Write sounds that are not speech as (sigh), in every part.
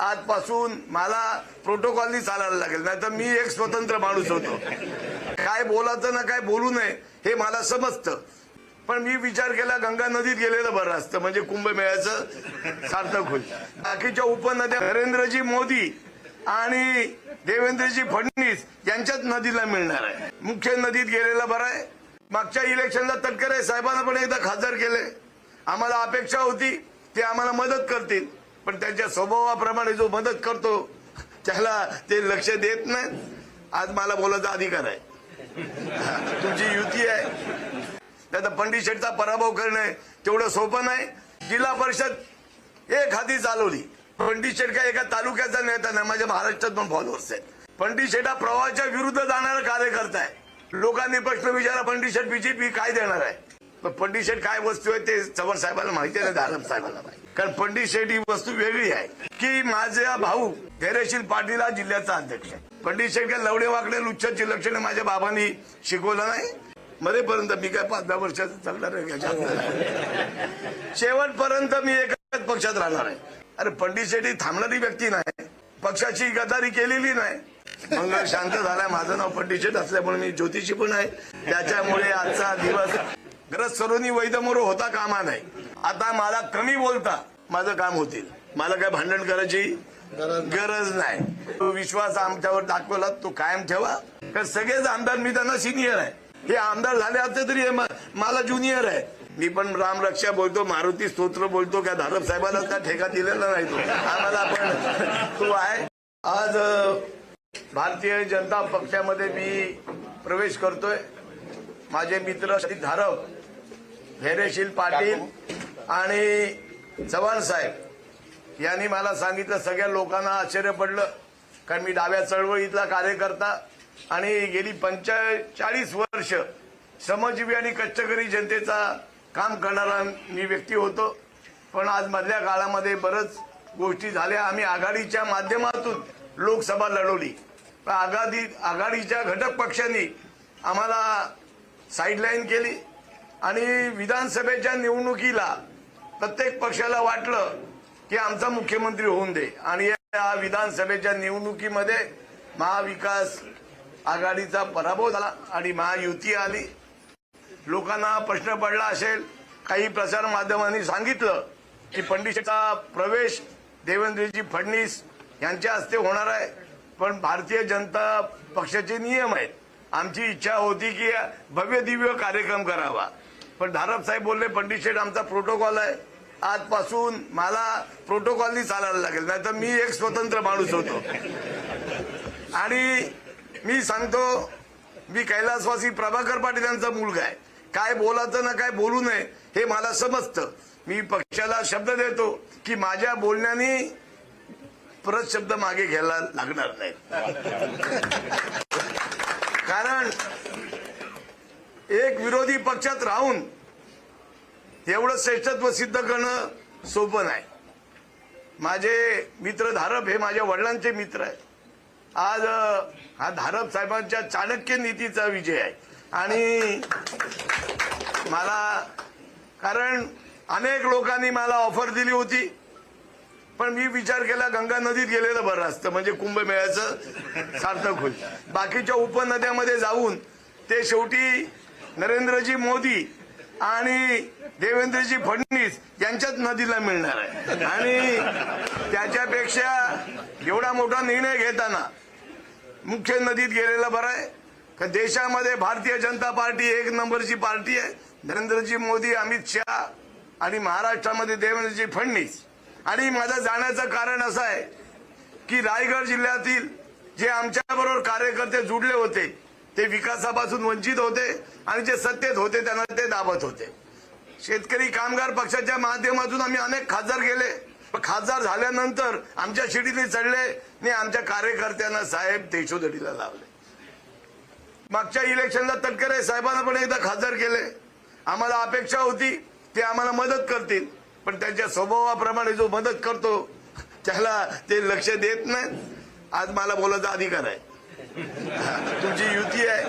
आजपासून मला प्रोटोकॉलनी चालायला लागेल नाहीतर मी एक स्वतंत्र माणूस होतो. काय बोलायचं ना काय बोलू नये हे मला समजतं. पण मी विचार केला गंगा नदीत गेलेलं बरं असतं म्हणजे कुंभमेळ्याचं सार्थक होईल. बाकीच्या उपनद्या नरेंद्रजी मोदी आणि देवेंद्रजी फडणवीस यांच्याच नदीला मिळणार आहे. मुख्य नदीत गेलेलं बरं आहे. मागच्या इलेक्शनला तटकरे साहेबांना पण एकदा खासदार केले. आम्हाला अपेक्षा होती ते आम्हाला मदत करतील. पण त्यांच्या स्वभावाप्रमाणे जो मदत करतो त्याला ते लक्ष देत नाही. आज मला बोलायचा अधिकार आहे. तुमची युती आहे. त्याचा पंडित शेठचा पराभव करणे तेवढं सोपं नाही. जिल्हा परिषद एक हाती चालवली. पंडित शेठ काय एका तालुक्याचा नेता नाही माझ्या महाराष्ट्रात पण फॉलोअर्स आहेत. पंडित शेठ हा प्रवाहाच्या विरुद्ध जाणारा कार्यकर्ता आहे. लोकांनी प्रश्न विचारा पंडित शेठ बीजेपी काय देणार आहे? पण पंडित शेठ काय वस्तू आहे ते चव्हाण साहेबांना माहिती आहे ना धारम साहेबांना माहिती कारण पंडित शेठ ही वस्तू वेगळी आहे. की माझा भाऊ धैर्यशील पाटील हा जिल्ह्याचा अध्यक्ष आहे. पंडित शेठ काय लवडे वाकडे लुच्छाची लक्षणे माझ्या बाबांनी शिकवलं नाही. मरेपर्यंत मी काय पाच दहा वर्षाचं चालणार आहे शेवटपर्यंत मी एकाच पक्षात राहणार आहे. अरे पंडित शेट्टी थांबणारी व्यक्ती नाही. पक्षाची गदारी केलेली नाही. मंगळ शांत झालाय माझं नाव पंडित शेठ असल्यामुळे मी ज्योतिषी पण आहे. त्याच्यामुळे आजचा दिवस गरज सर्वनी वैदमोरो होता कामा नाही. आता मला कमी बोलता माझं काम होतील. मला काय भांडण करायची गरज नाही. तो विश्वास आमच्यावर दाखवला तो कायम ठेवा. कारण सगळेच आमदार मी त्यांना सिनियर आहे. हे आमदार झाले असते तरी हे मला ज्युनियर आहे. मी पण रामरक्षा बोलतो मारुती स्तोत्र बोलतो काय धारप साहेबांना त्या ठेका दिलेला नाही तो. आम्हाला पण तो आहे. आज भारतीय जनता पक्षामध्ये मी प्रवेश करतोय. माझे मित्र श्री धारप धैर्यशील पाटील आणि चव्हाण साहेब यांनी मला सांगितलं सगळ्या लोकांना आश्चर्य पडलं. कारण मी डाव्या चळवळीतला कार्यकर्ता आणि गेली पंचेचाळीस वर्ष श्रमजीवी आणि कष्टकरी जनतेचा काम करणारा मी व्यक्ती होतो. पण आज मधल्या काळामध्ये बरंच गोष्टी झाल्या. आम्ही आघाडीच्या माध्यमातून लोकसभा लढवली. आघाडी आघाडीच्या घटक पक्षांनी आम्हाला साईडलाईन केली. आणि विधानसभेच्या निवडणुकीला प्रत्येक पक्षाला वाटलं की आमचा मुख्यमंत्री होऊन दे. आणि या विधानसभेच्या निवडणुकीमध्ये महाविकास आघाडीचा पराभव झाला आणि महायुती आली. लोकांना प्रश्न पडला असेल. काही प्रसार माध्यमांनी सांगितलं की पंडितचा प्रवेश देवेंद्रजी फडणवीस यांच्या हस्ते होणार आहे. पण भारतीय जनता पक्षाचे नियम आहेत. आमची इच्छा होती की भव्य दिव्य कार्यक्रम करावा. पण धारप साहेब बोलले पंडित शेठ आमचा प्रोटोकॉल आहे. आजपासून मला प्रोटोकॉलनी चालायला लागेल. नाही तर मी एक स्वतंत्र माणूस होतो. आणि मी सांगतो मी कैलासवासी प्रभाकर पाटील यांचा मुलगा आहे. काय बोलायचं ना काय बोलू नये हे मला समजतं. मी पक्षाला शब्द देतो की माझ्या बोलण्याने परत शब्द मागे घ्यायला लागणार नाही कारण एक विरोधी पक्षात राहून एवढं श्रेष्ठत्व सिद्ध करणं सोपं नाही. माझे मित्र धारप हे माझ्या वडिलांचे मित्र आहेत. आज हा धारप साहेबांच्या चाणक्य नीतीचा विजय आहे. आणि मला कारण अनेक लोकांनी मला ऑफर दिली होती पण मी विचार केला गंगा नदीत गेलेलं बरं असतं म्हणजे कुंभमेळ्याचं सार्थक होईल. बाकीच्या उपनद्यामध्ये जाऊन ते शेवटी नरेंद्रजी मोदी आणि देवेंद्रजी फडणवीस यांच्याच नदीला मिळणार आहे. आणि त्याच्यापेक्षा एवढा मोठा निर्णय घेताना मुख्य नदीत गेलेला बरं आहे. का देशामध्ये भारतीय जनता पार्टी एक नंबरची पार्टी आहे. नरेंद्रजी मोदी अमित शहा आणि महाराष्ट्रामध्ये देवेंद्रजी फडणवीस. आणि माझं जाण्याचं कारण असं आहे की रायगड जिल्ह्यातील जे आमच्याबरोबर कार्यकर्ते जुडले होते ते विकासापासून वंचित होते आणि जे सत्तेत होते त्यांना ते दाबत होते. शेतकरी कामगार पक्षाच्या माध्यमातून आम्ही अनेक खासदार गेले. खासदार झाल्यानंतर आमच्या शिडीने चढले आणि आमच्या कार्यकर्त्यांना साहेब देशोधडीला लावले. मागच्या इलेक्शनला तटकरे साहेबांना पण एकदा खासदार केले. आम्हाला अपेक्षा होती ते आम्हाला मदत करतील. पण त्यांच्या स्वभावाप्रमाणे जो मदत करतो त्याला ते लक्ष देत नाही. आज मला बोलायचा अधिकार आहे. तुमची युती आहे.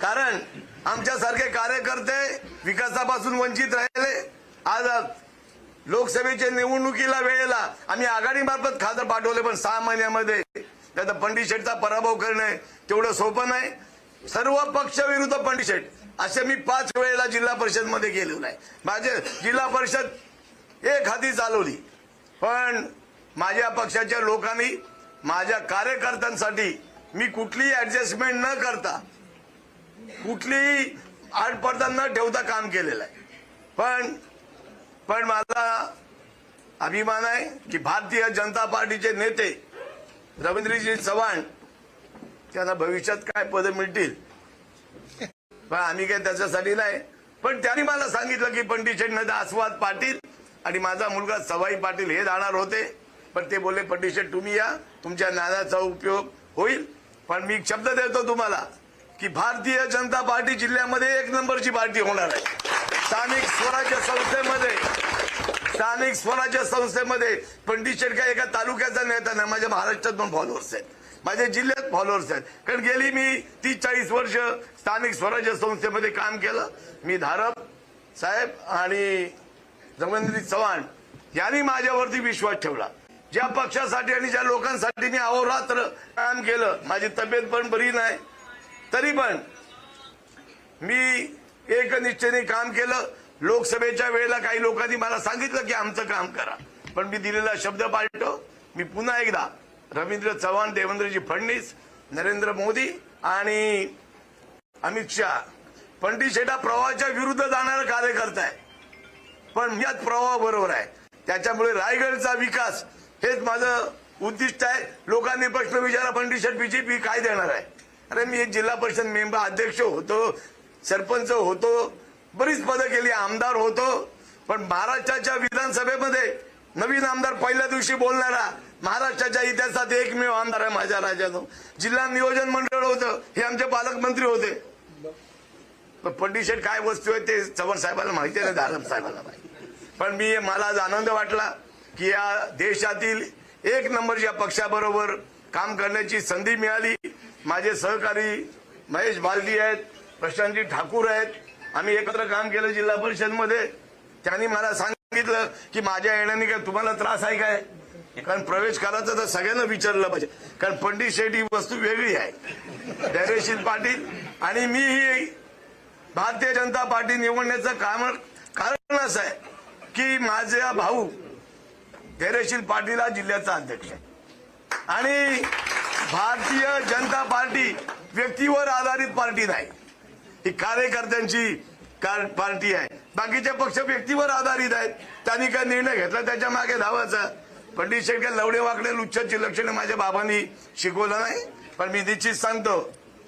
कारण आमच्यासारखे कार्यकर्ते विकासापासून वंचित राहिले. आज लोकसभेच्या निवडणुकीला वेळेला आम्ही आघाडीमार्फत खासदार पाठवले पण सहा महिन्यामध्ये त्याचा पंडित शेठचा पराभव करणे तेवढं सोपं नाही. सर्व पक्ष विरुद्ध पंडित शेठ असे मी पाच वेळेला जिल्हा परिषदमध्ये गेलेलो आहे. माझे जिल्हा परिषद एक हाती चालवली. पण माझ्या पक्षाच्या लोकांनी माझ्या कार्यकर्त्यांसाठी मी कुठलीही ऍडजस्टमेंट न करता कुठलीही आडपडदा न ठेवता काम केलेलं आहे. पण पण माझा अभिमान आहे की भारतीय जनता पार्टीचे नेते रवींद्रजी चव्हाण त्यांना भविष्यात काय पदं मिळतील? पण आम्ही काय त्याच्यासाठी नाही. पण त्यांनी मला सांगितलं की पंडित शेठ आस्वाद पाटील आणि माझा मुलगा सवाई पाटील हे जाणार होते. पण ते बोलले पंडित तुम्ही या तुमच्या ज्ञानाचा उपयोग होईल. पण मी शब्द देतो तुम्हाला की भारतीय जनता पार्टी जिल्ह्यामध्ये एक नंबरची पार्टी होणार आहे. स्थानिक स्वराज्य संस्थेमध्ये स्थानिक स्वराज्य संस्थेमध्ये पंडित काय एका तालुक्याचा नेता नाही माझ्या महाराष्ट्रात पण फॉलोअर्स आहेत. माझ्या जिल्ह्यात फॉलोअर्स आहेत. कारण गेली मी तीस चाळीस वर्ष स्थानिक स्वराज्य संस्थेमध्ये काम केलं. मी धारप साहेब आणि जगनंद्री चव्हाण यांनी माझ्यावरती विश्वास ठेवला. ज्या पक्षासाठी आणि ज्या लोकांसाठी मी अहोरात्र काम केलं माझी तब्येत पण बरी नाही. तरी पण मी एकनिष्ठेने काम केलं. लोकसभेच्या वेळेला काही लोकांनी मला सांगितलं की आमचं काम करा. पण मी दिलेला शब्द पाळतो मी पुन्हा एकदा रवींद्र चव्हाण देवेंद्रजी फडणवीस नरेंद्र मोदी आणि अमित शहा. पंडित शेटा प्रवाहाच्या विरुद्ध जाणारा कार्यकर्ता आहे. पण याच प्रवाह बरोबर आहे. त्याच्यामुळे रायगडचा विकास हेच माझं उद्दिष्ट आहे. लोकांनी प्रश्न विचारा पंडित शेठ बीजेपी काय देणार आहे? अरे मी एक जिल्हा परिषद मेंबर अध्यक्ष होतो सरपंच होतो बरीच पदं केली आमदार होतो. पण महाराष्ट्राच्या विधानसभेमध्ये नवीन आमदार पहिल्या दिवशी बोलणारा महाराष्ट्राच्या इतिहासात एकमेव आमदार आहे माझ्या राज्यातून जिल्हा नियोजन मंडळ होतं हे आमचे पालकमंत्री होते. पण काय वस्तू आहे ते चव्हाण साहेबाला माहिती आहे दानप साहेबाला माहिती पण मी मला आज आनंद वाटला. की या देशातील एक नंबरच्या पक्षाबरोबर काम करण्याची संधी मिळाली माझे सहकारी महेश बालदी आहेत प्रशांतजी ठाकूर आहेत आम्ही एकत्र काम केलं जिल्हा परिषदमध्ये. त्यांनी मला सांगितलं की माझ्या येण्याने काय तुम्हाला त्रास आहे काय? कारण प्रवेश करायचा तर सगळ्यांना विचारलं पाहिजे. कारण पंडित शेठ ही वस्तू वेगळी आहे. धैर्यशील पाटील आणि मी ही भारतीय जनता पार्टी निवडण्याचं काम कारण असं आहे की माझा भाऊ धैर्यशील पाटील हा जिल्ह्याचा अध्यक्ष. आहे आणि भारतीय जनता पार्टी व्यक्तीवर आधारित पार्टी नाही. ही कार्यकर्त्यांची पार्टी आहे. बाकीचे पक्ष व्यक्तीवर आधारित आहेत. त्यांनी काय निर्णय घेतला त्याच्यामागे धावायचा. पंडित शेटकर लवडे वाकडे लुच्छाची लक्षणे माझ्या बाबांनी शिकवलं नाही. पण मी निश्चित सांगतो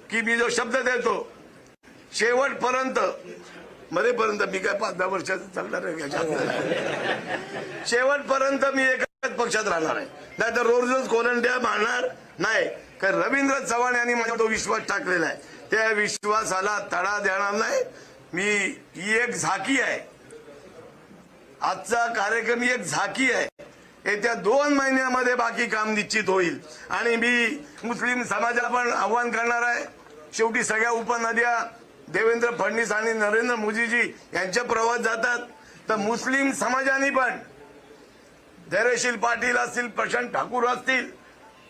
की मी जो शब्द देतो शेवटपर्यंत मध्येपर्यंत मी काय पाच दहा वर्षाचं चालणार आहे शेवटपर्यंत मी एकाच पक्षात राहणार आहे. नाही तर रोज रोज कोलंड्या मारणार नाही. कारण रवींद्र चव्हाण यांनी माझ्या तो विश्वास टाकलेला आहे. त्या विश्वासाला तडा देणार नाही. मी ही एक झाकी आहे. आजचा कार्यक्रम ही एक झाकी आहे. येत्या दोन महिन्यामध्ये बाकी काम निश्चित होईल. आणि मी मुस्लिम समाजाला पण आव्हान करणार आहे. शेवटी सगळ्या उपनद्या देवेंद्र फडणवीस आणि नरेंद्र मोदीजी यांच्या प्रवास जातात. तर मुस्लिम समाजाने पण धैर्यशील पाटील असतील प्रशांत ठाकूर असतील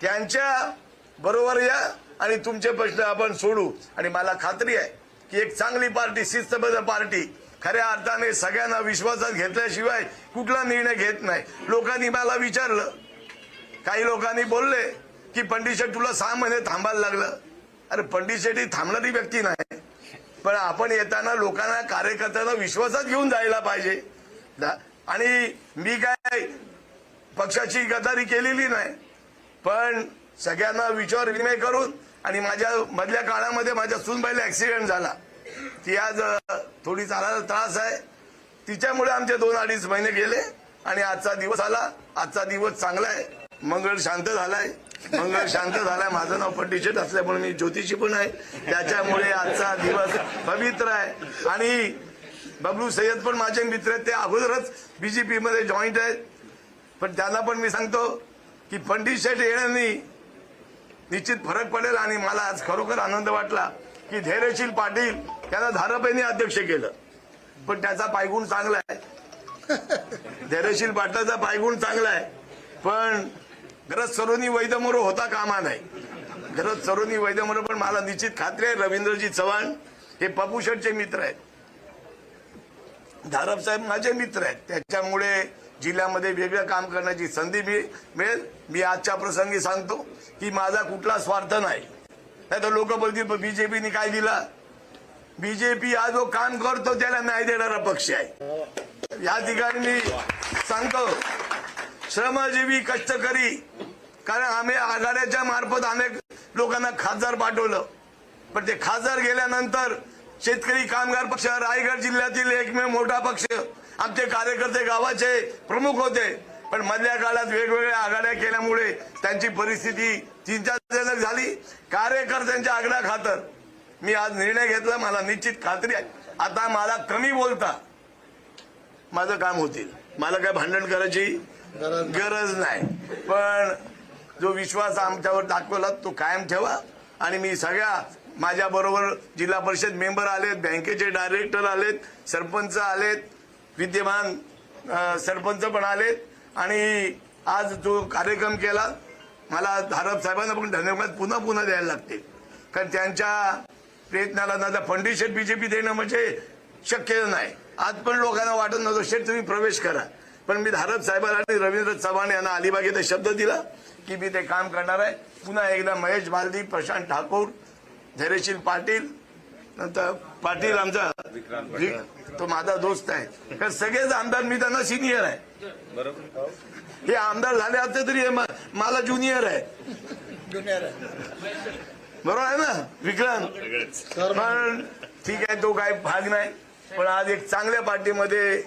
त्यांच्या बरोबर या आणि तुमचे प्रश्न आपण सोडू. आणि मला खात्री आहे की एक चांगली पार्टी शिस्तबद्ध पार्टी खऱ्या अर्थाने सगळ्यांना विश्वासात घेतल्याशिवाय कुठला निर्णय घेत नाही. लोकांनी मला विचारलं. काही लोकांनी बोलले की पंडित शेठ तुला सहा महिने थांबायला लागलं. अरे पंडित शेठ ही थांबणारी व्यक्ती नाही. पण आपण येताना लोकांना कार्यकर्त्यांना विश्वासात घेऊन जायला पाहिजे. आणि मी काय पक्षाची गदारी केलेली नाही पण सगळ्यांना विचार विनिमय करून आणि माझ्या मधल्या काळामध्ये माझ्या सुनबाईला ऍक्सिडेंट झाला. ती आज थोडी चालायला त्रास आहे. तिच्यामुळे आमचे दोन अडीच महिने गेले आणि आजचा दिवस आला. आजचा दिवस चांगला आहे. मंगळ शांत झालाय. मंगळ शांत झालाय. माझं नाव पंडित असल्यामुळे मी ज्योतिषी पण आहे. त्याच्यामुळे आजचा दिवस पवित्र आहे. आणि बबलू सय्यद पण माझे मित्र आहेत. ते अगोदरच बीजेपी मध्ये जॉईंट आहेत. पण त्यांना पण मी सांगतो की पंडित शेठ येण्यानी निश्चित फरक पडेल आणि मला आज खरोखर आनंद वाटला की धैर्यशील पाटील यांना धारापेनी अध्यक्ष केलं. पण त्याचा पायगुण चांगला आहे. धैर्यशील पाटलाचा पायगुण चांगला आहे. पण गरज सरोनी वैदमोर होता कामा नाही. गरज सरोनी वैदमोर पण मला निश्चित खात्री आहे रवींद्रजी चव्हाण हे पप्पू मित्र आहेत. धारप साहेब माझे मित्र आहेत. त्याच्यामुळे जिल्ह्यामध्ये वेगळं काम करण्याची संधी मी मिळेल. मी आजच्या प्रसंगी सांगतो की माझा कुठला स्वार्थ नाही. नाही तर लोक बोलतील बीजेपीने काय दिला? बीजेपी हा जो काम करतो त्याला न्याय देणारा पक्ष आहे. या ठिकाणी मी सांगतो श्रमजीवी कष्टकरी कारण आम्ही आघाड्याच्या मार्फत अनेक लोकांना खासदार पाठवलं. पण ते खासदार गेल्यानंतर शेतकरी कामगार पक्ष रायगड जिल्ह्यातील एकमेव मोठा पक्ष आमचे कार्यकर्ते गावाचे प्रमुख होते. पण मधल्या काळात वेगवेगळ्या आघाड्या केल्यामुळे त्यांची परिस्थिती चिंताजनक झाली. कार्यकर्त्यांच्या आग्रा खातर मी आज निर्णय घेतला मला निश्चित खात्री आहे. आता मला कमी बोलता माझं काम होतील. मला काय भांडण करायची? गरज नाही. पण जो विश्वास आमच्यावर दाखवला तो कायम ठेवा. आणि मी सगळ्या माझ्या बरोबर जिल्हा परिषद मेंबर आलेत बँकेचे डायरेक्टर आलेत सरपंच आलेत विद्यमान सरपंच पण आलेत. आणि आज जो कार्यक्रम केला मला धारप साहेबांना पण धन्यवाद पुन्हा पुन्हा द्यायला लागतील कारण त्यांच्या प्रयत्नाला ना फंडी बीजेपी देणं म्हणजे शक्य नाही. आज पण लोकांना वाटत नव्हतं शेठ तुम्ही प्रवेश करा. पण मी धारप साहेबांना आणि रवींद्र चव्हाण यांना अलिबाग येथे शब्द दिला की मी ते काम करणार आहे. पुन्हा एकदा महेश बालदी प्रशांत ठाकूर धैर्यशील पाटील नंतर पाटील आमचा तो माझा दोस्त आहे. कारण सगळेच आमदार मी त्यांना सिनियर आहे. हे आमदार झाले असते तरी हे म- मला ज्युनियर आहे. बरोबर आहे ना विक्रांत? पण ठीक आहे तो काय भाग नाही. पण आज एक चांगल्या पार्टीमध्ये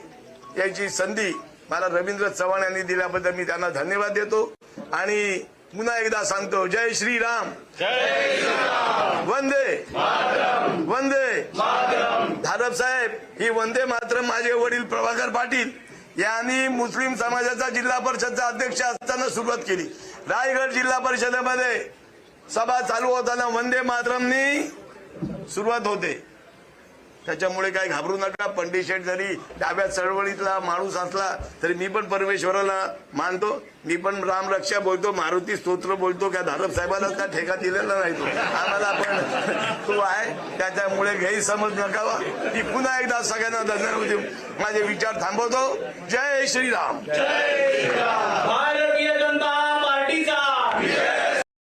यायची संधी मला रवींद्र चव्हाण यांनी दिल्याबद्दल मी त्यांना धन्यवाद देतो. आणि पुन्हा एकदा सांगतो जय श्रीराम. वंदे. वंदे. धारप साहेब ही वंदे मात्र माझे वडील प्रभाकर पाटील यांनी मुस्लिम समाजाचा जिल्हा परिषदचा अध्यक्ष असताना सुरुवात केली. रायगड जिल्हा परिषदेमध्ये सभा चालू होताना वंदे मातरमनी सुरुवात होते. त्याच्यामुळे काय घाबरू नका. पंडित शेठ जरी डाव्या चळवळीतला माणूस असला तरी मी पण परमेश्वराला मानतो. मी पण रामरक्षा बोलतो मारुती स्तोत्र बोलतो. का धारप साहेबाला त्या ठेका दिलेला नाही तो. आम्हाला पण (laughs) तो आहे. त्याच्यामुळे गैरसमज नकावा. मी पुन्हा एकदा सगळ्यांना धन्यवाद माझे विचार थांबवतो. जय श्रीराम. भारत